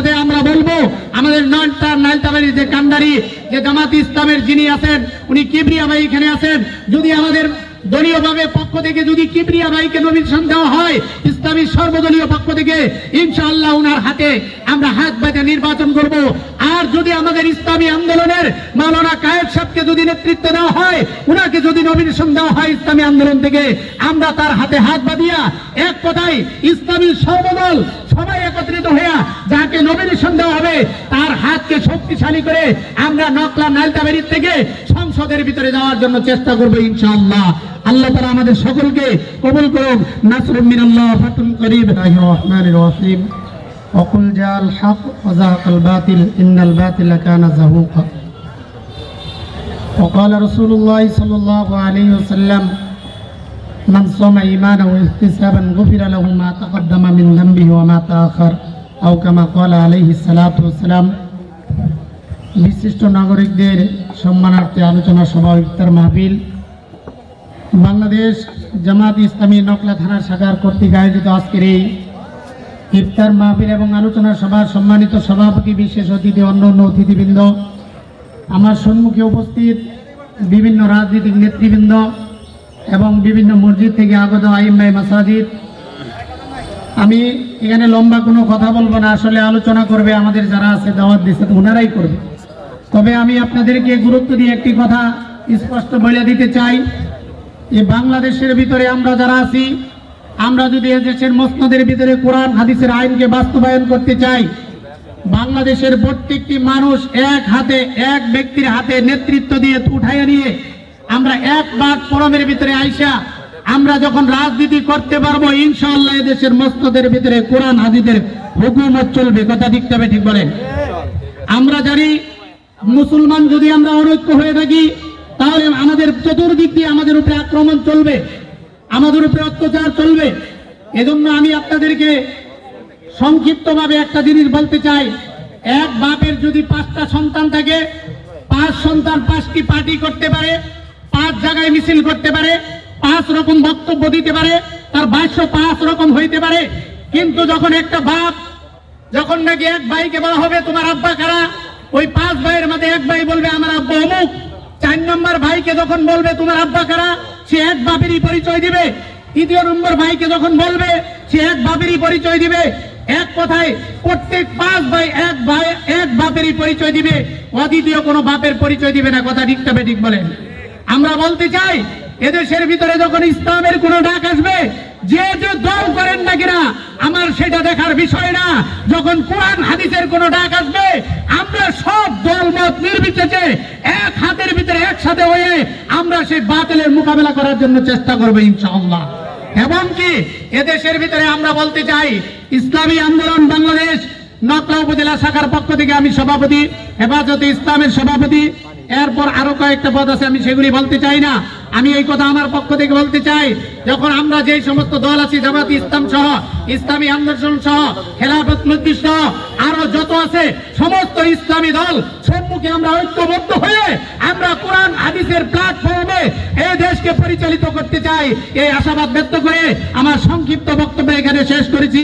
সাথে আমরা বলব, আমাদের নয়নটার নাইলতাবাড়ির যে কান্ডারি, যে জামাত ইসলামের যিনি আছেন, উনি কিবরিয়া ভাই এখানে আছেন। যদি আমাদের দলীয় ভাবে পক্ষ থেকে, যদি কিবরিয়া ভাইকে নমিনেশন দেওয়া হয়, ইসলামী সর্বদলীয় পক্ষ থেকে, ইনশাআল্লাহ উনার হাতে আমরা হাত বাঁধে নির্বাচন করব। আর যদি আমাদের ইসলামী আন্দোলনের মাওলানা কায়েব সাহেবকে যদি নেতৃত্ব দেওয়া হয়, উনাকে যদি নমিনেশন দেওয়া হয় ইসলামী আন্দোলন থেকে, আমরা তার হাতে হাত বাঁধিয়া এক কথায় ইসলামী সর্বদল সবাই একত্রিত হইয়া যাকে নমিনেশন দেওয়া হবে তার হাতকে শক্তিশালী করে আমরা নকলা নালতাবাড়ির থেকে সংসদের ভিতরে যাওয়ার জন্য চেষ্টা করবো ইনশাআল্লাহ আল্লাহ তারা আমাদের সকলকে কবুল করুন নাসরুম মিনাল্লাহ ফাতুন করিব রহমানির রহিম وقل جاء الحق وزهق الباطل إن الباطل كان زهوقا وقال رسول الله صلى الله عليه وسلم من صام إيمانا واحتسابا غفر له ما تقدم من ذنبه وما تأخر أو كما قال عليه الصلاة والسلام বিশিষ্ট নাগরিকদের সম্মানার্থে আলোচনা সভা ইফতার মাহফিল বাংলাদেশ জামাত ইসলামী নকলা থানা শাখার কর্তৃক আয়োজিত আজকের এই ইফতার মাহফিল এবং আলোচনা সভার সম্মানিত সভাপতি বিশেষ অতিথি অন্য অন্য অতিথিবৃন্দ আমার সম্মুখে উপস্থিত বিভিন্ন রাজনৈতিক নেতৃবৃন্দ এবং বিভিন্ন মসজিদ থেকে আগত আইম্মাই মাসাজিদ। আমি এখানে লম্বা কোনো কথা বলব না, আসলে আলোচনা করবে, আমাদের যারা আছে দাওয়াত দিচ্ছে ওনারাই করবে। তবে আমি আপনাদেরকে গুরুত্ব দিয়ে একটি কথা স্পষ্ট বলে দিতে চাই, যে বাংলাদেশের ভিতরে আমরা যারা আছি, আমরা যদি এ দেশের মসনদের ভিতরে কোরআন, হাদিসের আইনকে বাস্তবায়ন করতে চাই, বাংলাদেশের প্রত্যেকটি মানুষ এক হাতে, এক ব্যক্তির হাতে নেতৃত্ব দিয়ে উঠাইয়া নিয়ে আমরা এক বাদ পরমের ভিতরে আইসা, আমরা যখন রাজনীতি করতে পারব, ইনশাআল্লাহ দেশের মস্তদের ভিতরে কোরআন, হাদিসের হুকুমত চলবে। কথা ঠিক তবে ঠিক বলেন। আমরা জানি, মুসলমান যদি আমরা অনৈক্য হয়ে থাকি, তাহলে আমাদের চতুর্দিক দিয়ে আমাদের উপরে আক্রমণ চলবে, আমাদের উপরে অত্যাচার চলবে। এজন্য আমি আপনাদেরকে সংক্ষিপ্তভাবে একটা জিনিস বলতে চাই। এক বাপের যদি পাঁচটা সন্তান থাকে, পাঁচ সন্তান পাঁচটি পার্টি করতে পারে পাঁচ জায়গায় মিছিল করতে পারে, পাঁচ রকম বক্তব্য দিতে পারে, তার ভাষ্য পাঁচ রকম হইতে পারে। কিন্তু যখন একটা বাপ, যখন নাকি এক ভাইকে বলা হবে, তোমার আব্বা কারা? ওই পাঁচ ভাইয়ের মধ্যে এক ভাই বলবে, আমার আব্বা অমুক। চার নম্বর ভাইকে যখন বলবে, তোমার আব্বা কারা? সে এক বাপেরই পরিচয় দিবে। তৃতীয় নম্বর ভাইকে যখন বলবে, সে এক বাপেরই পরিচয় দিবে। এক কথায়, প্রত্যেক পাঁচ ভাই এক ভাই, এক বাপেরই পরিচয় দিবে। অদ্বিতীয় কোনো বাপের পরিচয় দিবে না। কথা ঠিক তবে ঠিক বলেন। আমরা বলতে চাই, এদেশের ভিতরে যখন ইসলামের কোন ডাক আসবে, যে যে দল করেন না কিনা, আমার সেটা দেখার বিষয় না। যখন কোরআন, হাদিসের কোন ডাক আসবে, আমরা সব দল, মত নির্বিশেষে এক হাতের ভিতরে একসাথে হয়ে আমরা সেই বাতিলের মোকাবেলা করার জন্য চেষ্টা করব ইনশাআল্লাহ। এমনকি এদেশের ভিতরে আমরা বলতে চাই, ইসলামী আন্দোলন বাংলাদেশ, নকলা উপজেলা শাখার পক্ষ থেকে আমি সভাপতি, হেফাজতে ইসলামের সভাপতি এরপর আরও কয়েকটা পদ আছে, আমি সেগুলি বলতে চাই না। আমি এই কথা আমার পক্ষ থেকে বলতে চাই, যখন আমরা যে সমস্ত দল আছি জামাত ইসলাম সহ, ইসলামী আন্দোলন সহ, খেলাফত সহ, আরও যত আছে, সমস্ত ইসলামী দল সম্মুখে আমরা ঐক্যবদ্ধ হয়ে আমরা কোরআন, হাদিসের প্ল্যাটফর্মে এই দেশকে পরিচালিত করতে চাই। এই আশাবাদ ব্যক্ত করে আমার সংক্ষিপ্ত বক্তব্য এখানে শেষ করেছি।